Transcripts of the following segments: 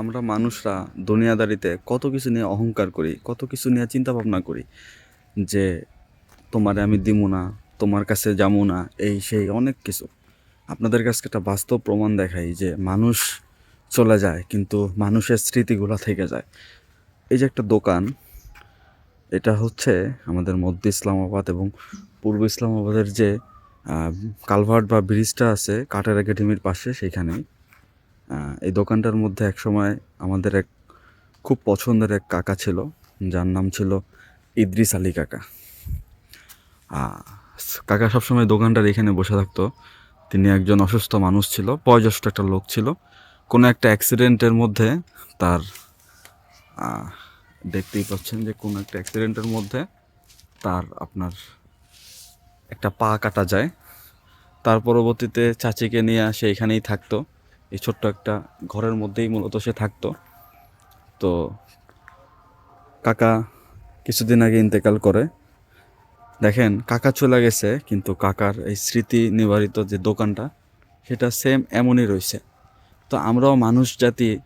আমরা মানুষরা দুনিয়াদারিতে কত কিছু নিয়ে অহংকার করি, কত কিছু নিয়ে চিন্তা ভাবনা করি যে তোমারে আমি দিমু না, তোমার কাছে যাব না, এই সেই অনেক কিছু। আপনাদের কাছে একটা বাস্তব প্রমাণ দেখাই যে মানুষ চলে যায় কিন্তু মানুষের স্মৃতিগুলো থেকে যায়। এই যে একটা দোকান, এটা হচ্ছে আমাদের মধ্য ইসলামাবাদ এবং পূর্ব ইসলামাবাদের যে কালভার্ট বা ব্রিজটা আছে কাটার একাডেমির পাশে সেইখানেই। এই দোকানটার মধ্যে এক সময় আমাদের এক খুব পছন্দের এক কাকা ছিল, যার নাম ছিল ইদ্রিস আলী কাকা। কাকা সবসময় দোকানটার এখানে বসে থাকতো। তিনি একজন অসুস্থ মানুষ ছিল, বয়োজ্যেষ্ঠ একটা লোক ছিল। কোনো একটা অ্যাক্সিডেন্টের মধ্যে তার দেখতেই পাচ্ছেন যে কোনো একটা অ্যাক্সিডেন্টের মধ্যে তার আপনার একটা পা কাটা যায়। তার পরবর্তীতে চাচিকে নিয়ে সে এখানেই থাকতো। এই ছোট্ট একটা ঘরের মধ্যেই মূলত সে থাকতো। তো কাকা কিছুদিন আগে ইন্তেকাল করে। দেখেন, কাকা চলে গেছে, কিন্তু কাকার এই স্মৃতি নিবারিত যে দোকানটা, সেটা সেম এমনই রয়েছে। তো আমরাও মানুষ জাতি,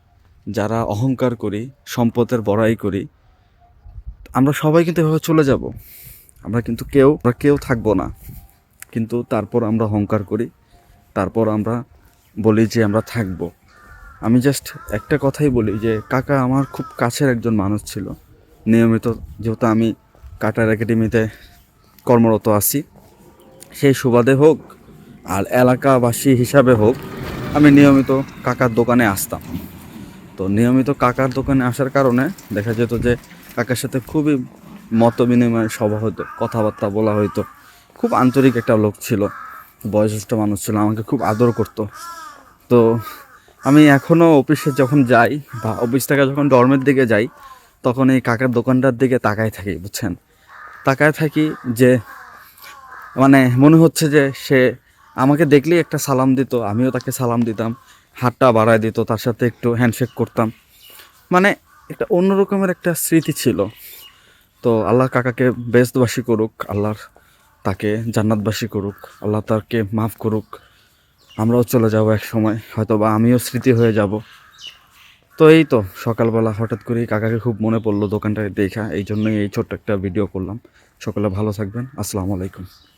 যারা অহংকার করি, সম্পদের বড়াই করি, আমরা সবাই কিন্তু এভাবে চলে যাব। আমরা কিন্তু কেউ, আমরা কেউ থাকব না। কিন্তু তারপর আমরা অহংকার করি, তারপর আমরা বলি যে আমরা থাকব। আমি জাস্ট একটা কথাই বলি যে, কাকা আমার খুব কাছের একজন মানুষ ছিল। নিয়মিত যেহেতু আমি কাটার একাডেমিতে কর্মরত আছি। সেই সুবাদে হোক আর এলাকাবাসী হিসাবে হোক, আমি নিয়মিত কাকার দোকানে আসতাম। তো নিয়মিত কাকার দোকানে আসার কারণে দেখা যেত যে, কাকার সাথে খুবই মত বিনিময় সভা হতো, কথাবার্তা বলা হতো খুব আন্তরিক একটা লোক ছিল, বয়োজ্যেষ্ঠ মানুষ ছিল, আমাকে খুব আদর করতো। তো আমি এখনও অফিসে যখন যাই বা অফিস থেকে যখন ডর্মের দিকে যাই, তখন এই কাকার দোকানটার দিকে তাকায় থাকি, বুঝছেন? তাকায় থাকি যে মানে মনে হচ্ছে যে সে আমাকে দেখলেই একটা সালাম দিত, আমিও তাকে সালাম দিতাম, হাতটা বাড়ায় দিত, তার সাথে একটু হ্যান্ডশেক করতাম। মানে একটা অন্যরকমের একটা স্মৃতি ছিল। তো আল্লাহ কাকাকে বেস্তবাসী করুক, আল্লাহর তাকে জান্নাতবাসী করুক, আল্লাহ তাকে মাফ করুক। আমরাও চলে যাব এক সময় হয়তো বা আমিও স্মৃতি হয়ে যাব। তো এই তো, সকালবেলা হঠাৎ করেই কাকাকে খুব মনে পড়ল দোকানটায় দেখা, এই জন্যই এই ছোট্ট একটা ভিডিও করলাম। সকালে ভালো থাকবেন, আসসালামু আলাইকুম।